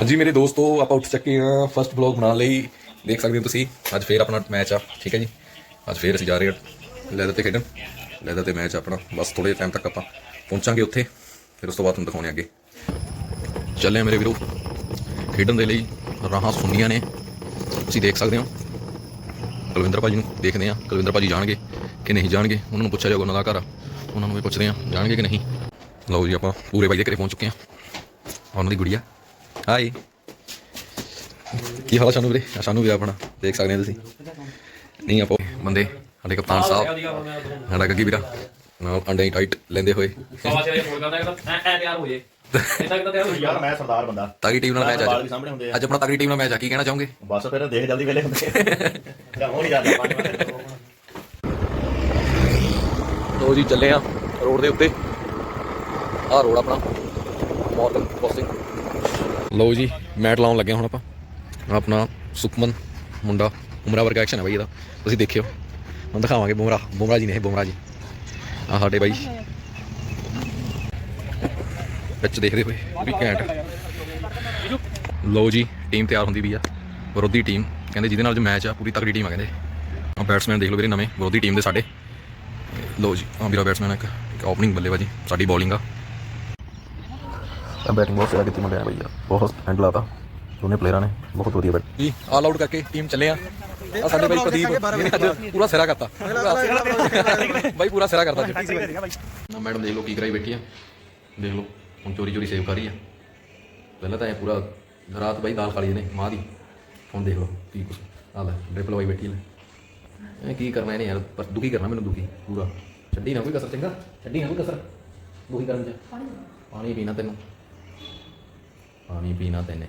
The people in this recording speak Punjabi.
ਹਾਂਜੀ, ਮੇਰੇ ਦੋਸਤੋ ਆਪਾਂ ਉੱਠ ਚੱਕੇ ਹਾਂ ਫਸਟ ਵਲੌਗ ਬਣਾਉਣ ਲਈ। ਦੇਖ ਸਕਦੇ ਹੋ ਤੁਸੀਂ, ਅੱਜ ਫੇਰ ਆਪਣਾ ਮੈਚ ਆ, ਠੀਕ ਹੈ ਜੀ? ਅੱਜ ਫੇਰ ਅਸੀਂ ਜਾ ਰਹੇ ਹਾਂ ਲੈਦਰ ਤੇ ਖੇਡਣ। ਲੈਦਰ ਤੇ ਮੈਚ ਆਪਣਾ, ਬਸ ਥੋੜੇ ਟਾਈਮ ਤੱਕ ਆਪਾਂ ਪਹੁੰਚਾਂਗੇ ਉੱਥੇ, ਫਿਰ ਉਸ ਤੋਂ ਬਾਅਦ ਤੁਹਾਨੂੰ ਦਿਖਾਉਣੇ ਅੱਗੇ। ਚੱਲੇ ਆ ਮੇਰੇ ਵੀਰੋ, ਖੇਡਣ ਦੇ ਲਈ ਰਾਹਾਂ ਸੁਣੀਆਂ ਨੇ। ਤੁਸੀਂ ਦੇਖ ਸਕਦੇ ਹੋ, ਕੁਲਵਿੰਦਰ ਭਾਜੀ ਨੂੰ ਦੇਖਦੇ ਆ ਕੁਲਵਿੰਦਰ ਭਾਜੀ ਜਾਣਗੇ ਕਿ ਨਹੀਂ ਜਾਣਗੇ? ਉਹਨਾਂ ਨੂੰ ਪੁੱਛਿਆ ਜਾਊਗਾ ਉਹਨਾਂ ਦਾ ਘਰ। ਉਹਨਾਂ ਨੂੰ ਵੀ ਪੁੱਛਦੇ ਆ ਜਾਣਗੇ ਕਿ ਨਹੀਂ? ਲਓ ਜੀ, ਆਪਾਂ ਪੂਰੇ ਬਾਈ ਦੇ ਘਰੇ ਪਹੁੰਚ ਚੁੱਕੇ ਆ ਉਹਨਾਂ ਦੀ ਗੁੜੀਆ। ਹਾਈ ਕੀ ਹਾਲ ਆ ਸ਼ਾਨੂ ਵੀਰੇ? ਆ ਸ਼ਾਨੂ ਵੀ ਆਪਣਾ ਦੇਖ ਸਕਦੇ ਆ ਤੁਸੀਂ। ਨਹੀਂ ਆਪਾਂ ਬੰਦੇ ਸਾਡੇ ਕਪਤਾਨ ਸਾਹਿਬ ਸਾਡਾ ਗੱਗੀ ਵੀਰਾ। ਨਾਲ ਅੰਡੇ ਟਾਈਟ ਲੈਂਦੇ ਹੋਏ। ਸਵਾ ਵਜੇ ਫੋਨ ਕਰਦਾ ਕਹਿੰਦਾ ਐ ਤਿਆਰ ਹੋ ਜੇ ਹੋ ਯਾਰ ਮੈਂ ਸਰਦਾਰ ਬੰਦਾ ਤਗੜੀ ਟੀਮ ਨਾਲ ਮੈਚ ਅੱਜ ਆ। ਅੱਜ ਆਪਣਾ ਟੀਮ ਨਾਲ ਮੈਚ ਆ ਕੀ ਕਹਿਣਾ ਚਾਹੋਗੇ? ਬਸ ਫਿਰ ਦੇਖ ਜਲਦੀ ਵੇਲੇ ਹੁੰਦੇ ਹੋ ਨਹੀਂ ਜਾਂਦਾ ਲੋ ਜੀ ਚੱਲੇ ਆ ਰੋਡ ਦੇ ਉੱਤੇ। ਆਹ ਰੋਡ ਆਪਣਾ ਕ੍ਰੋਸਿੰਗ ਲੋ ਜੀ, ਮੈਟ ਲਾਉਣ ਲੱਗੇ ਹੁਣ ਆਪਾਂ। ਆਪਣਾ ਸੁਖਮਨ ਮੁੰਡਾ ਉਮਰਾ ਵਰਗਾ ਐਕਸ਼ਨ ਹੈ ਬਾਈ ਇਹਦਾ। ਤੁਸੀਂ ਦੇਖਿਓ। ਹੁਣ ਦਿਖਾਵਾਂਗੇ ਬੁਮਰਾ ਬੁਮਰਾ ਜੀ ਨੇ ਇਹ ਬੁਮਰਾ ਜੀ। ਆ ਸਾਡੇ ਬਾਈ। ਵਿੱਚ ਦੇਖਦੇ ਹੋਏ, ਵੀ ਘੈਂਟ। ਲਓ ਜੀ ਟੀਮ ਤਿਆਰ ਹੁੰਦੀ ਵੀ ਆ। ਵਿਰੋਧੀ ਟੀਮ ਕਹਿੰਦੇ ਜਿਹਦੇ ਨਾਲ ਜੋ ਮੈਚ ਆ, ਪੂਰੀ ਤਕੜੀ ਟੀਮ ਆ ਕਹਿੰਦੇ। ਆ ਬੈਟਸਮੈਨ ਦੇਖ ਲਓ ਵੀਰੇ ਨਵੇਂ, ਵਿਰੋਧੀ ਟੀਮ ਦੇ ਸਾਡੇ। ਲਓ ਜੀ ਆ ਵੀਰਾ ਬੈਟਸਮੈਨ ਇੱਕ। ਇੱਕ ਓਪਨਿੰਗ ਬੱਲੇਬਾਜੀ, ਸਾਡੀ ਬੋਲਿੰਗ ਆ। ਬੈਟਿੰਗ ਬਹੁਤ ਸਿਰਾ ਕੀਤੀ ਮੁੰਡਿਆਂ ਨੇ ਬਈਆ ਬਹੁਤ ਹੈਂਡ ਲਾਤਾ। ਦੋਨੇ ਪਲੇਅਰਾਂ ਨੇ ਬਹੁਤ ਵਧੀਆ ਬੈਟ ਜੀ ਆਲ ਆਊਟ ਕਰਕੇ ਟੀਮ ਚੱਲੇ ਆ। ਆ ਸਾਡੇ ਬਾਈ ਪ੍ਰਦੀਪ ਇਹਨੇ ਅੱਜ ਪੂਰਾ ਸਿਰਾ ਕਰਤਾ। ਬਾਈ ਪੂਰਾ ਸਿਰਾ ਕਰਤਾ ਨਾ ਮੈਡਮ ਦੇਖ ਲਓ ਕੀ ਕਰਾਈ ਬੈਠੀ ਆ। ਦੇਖ ਲਓ ਹੁਣ ਚੋਰੀ ਚੋਰੀ ਸੇਵ ਕਰ ਰਹੀ ਆ। ਪਹਿਲਾਂ ਤਾਂ ਇਹ ਪੂਰਾ ਰਾਤ ਬਾਈ ਦਾਲ ਖਾਲੀ ਨੇ ਮਾਂ ਦੀ। ਹੁਣ ਦੇਖ ਲਓ ਕੀ ਕੁਛ। ਆ ਲੈ ਡ੍ਰਿਪ ਲਵਾਈ ਬੈਠੀ ਲੈ ਇਹ ਕੀ ਕਰਨਾ ਇਹਨੇ ਯਾਰ ਪਰ ਦੁਖੀ ਕਰਨਾ ਮੈਨੂੰ ਦੁਖੀ ਪੂਰਾ। ਛੱਡੀ ਨਾ ਕੋਈ ਕਸਰ ਚੰਗਾ। ਛੱਡੀ ਨਾ ਕੋਈ ਕਸਰ। ਦੁਖੀ ਕਰਨ ਚ। ਪਾਣੀ ਪੀਣਾ ਤੈਨੂੰ। ਪਾਣੀ ਪੀਣਾ ਤੈਨੇ